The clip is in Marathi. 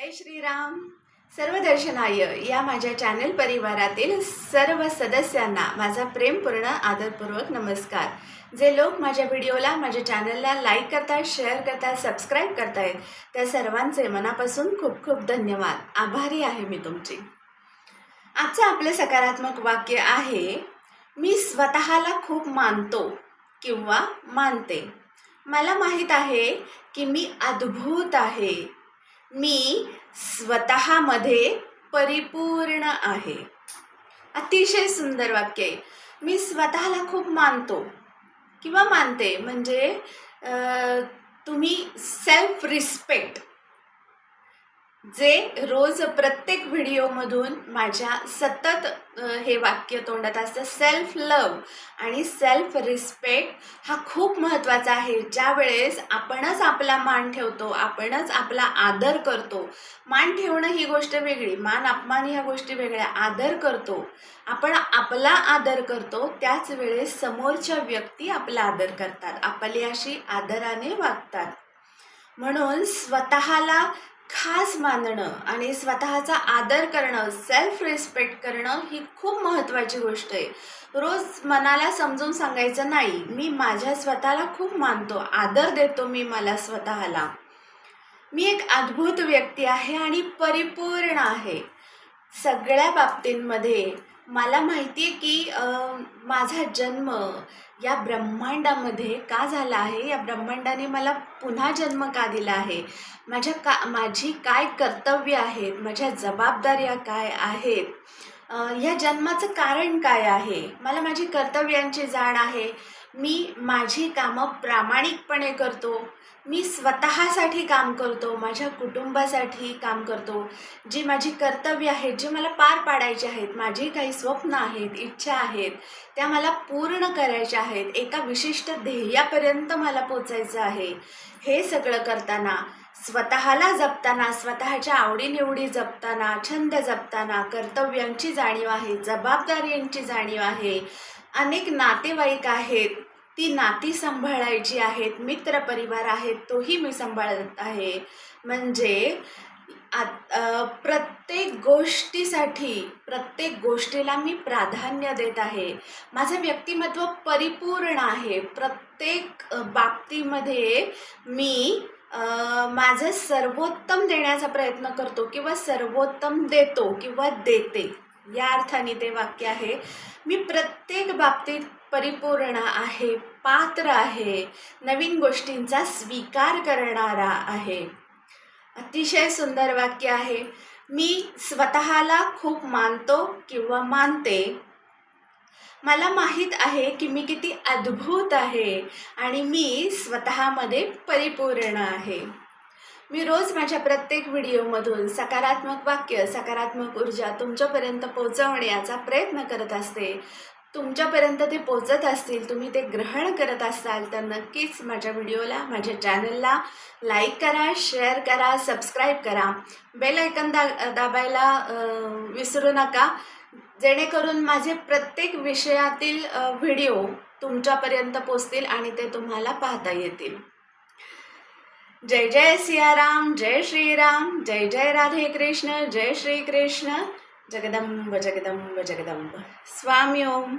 श्रीराम. सर्व दर्शनाय या माझ्या चॅनल परिवारातील सर्व सदस्यांना माझा प्रेमपूर्ण आदरपूर्वक नमस्कार. जे लोक माझ्या व्हिडिओला माझ्या चॅनलला लाईक करतात शेअर करतात सबस्क्राईब करतायत त्या सर्वांचे मनापासून खूप खूप धन्यवाद. आभारी आहे मी तुमची. आजचं आपलं सकारात्मक वाक्य आहे मी स्वतःला खूप मानतो किंवा मानते. मला माहीत आहे की मी अद्भुत आहे. मी स्वतःमध्ये परिपूर्ण आहे. अतिशय सुंदर वाक्य आहे. मी स्वतःला खूप मानतो. किंवा मानते म्हणजे तुम्ही सेल्फ रिस्पेक्ट जे रोज प्रत्येक व्हिडिओमधून माझ्या सतत हे वाक्य तोंडात असतं सेल्फ लव आणि सेल्फ रिस्पेक्ट हा खूप महत्त्वाचा आहे. ज्या वेळेस आपणच आपला मान ठेवतो आपणच आपला आदर करतो मान ठेवणं ही गोष्ट वेगळी मान अपमान ह्या गोष्टी वेगळ्या आदर करतो आपण आपला आदर करतो त्याच वेळेस समोरच्या व्यक्ती आपला आदर करतात आपल्याशी आदराने वागतात. म्हणून स्वतःला खास मानणं आणि स्वतःचा आदर करणं सेल्फ रिस्पेक्ट करणं ही खूप महत्त्वाची गोष्ट आहे. रोज मनाला समजून सांगायचं नाही मी माझ्या स्वतःला खूप मानतो आदर देतो मी मला स्वतःला. मी एक अद्भुत व्यक्ती आहे आणि परिपूर्ण आहे. सगळ्या बाबतींमध्ये मला माहिती आहे की माझा जन्म या ब्रह्मांडामध्ये का झाला आहे? या ब्रह्मांडाने मला पुन्हा जन्म का दिला आहे? माझ्या का माझी काय कर्तव्य आहेत? माझ्या जबाबदाऱ्या काय आहेत? या ह्या जन्माचं कारण काय आहे? मला माझी कर्तव्यांची जाण आहे. मी माझी कामं प्रामाणिकपणे करतो. मी स्वतःसाठी काम करतो माझ्या कुटुंबासाठी काम करतो. जी माझी कर्तव्य आहेत जे मला पार पाडायची आहेत माझी काही स्वप्न आहेत इच्छा आहेत त्या मला पूर्ण करायच्या आहेत. एका विशिष्ट ध्येयापर्यंत मला पोचायचं आहे. हे सगळं करताना स्वतःला जपताना स्वतःच्या आवडीनिवडी जपताना छंद जपताना कर्तव्यांची जाणीव आहे जबाबदाऱ्यांची जाणीव आहे. अनेक नातेवाईक आहेत ती नाती सांभाळायची आहेत मित्रपरिवार आहेत तोही मी सांभाळत आहे. म्हणजे आत प्रत्येक गोष्टीसाठी प्रत्येक गोष्टीला मी प्राधान्य देत आहे. माझं व्यक्तिमत्व परिपूर्ण आहे. प्रत्येक बाबतीमध्ये मी माझं सर्वोत्तम देण्याचा प्रयत्न करतो किंवा सर्वोत्तम देतो किंवा देते. या अर्थाने ते वाक्य आहे. मी प्रत्येक बाबतीत परिपूर्ण आहे पात्र आहे नवीन गोष्टींचा स्वीकार करणारा आहे. अतिशय सुंदर वाक्य आहे. मी स्वतःला खूप मानतो किंवा मानते. मला माहीत आहे की मी किती अद्भुत आहे आणि मी स्वतःमध्ये परिपूर्ण आहे. मी रोज माझ्या प्रत्येक व्हिडिओमधून सकारात्मक वाक्य सकारात्मक ऊर्जा तुमच्यापर्यंत पोहोचवण्याचा प्रयत्न करत असते. तुमच्यापर्यंत ते पोचत असतील तुम्ही ते ग्रहण करत असाल तर नक्कीच माझ्या व्हिडिओला माझ्या चॅनलला लाईक करा शेअर करा सबस्क्राईब करा. बेल ऐकन दा दाबायला विसरू नका. जेणेकरून माझे प्रत्येक विषयातील व्हिडिओ तुमच्यापर्यंत पोचतील आणि ते तुम्हाला पाहता येतील. जय जय सियाराम जय श्रीराम जय जय राधे कृष्ण जय श्री कृष्ण जगदंब जगदंब जगदंब. स्वामी ओम.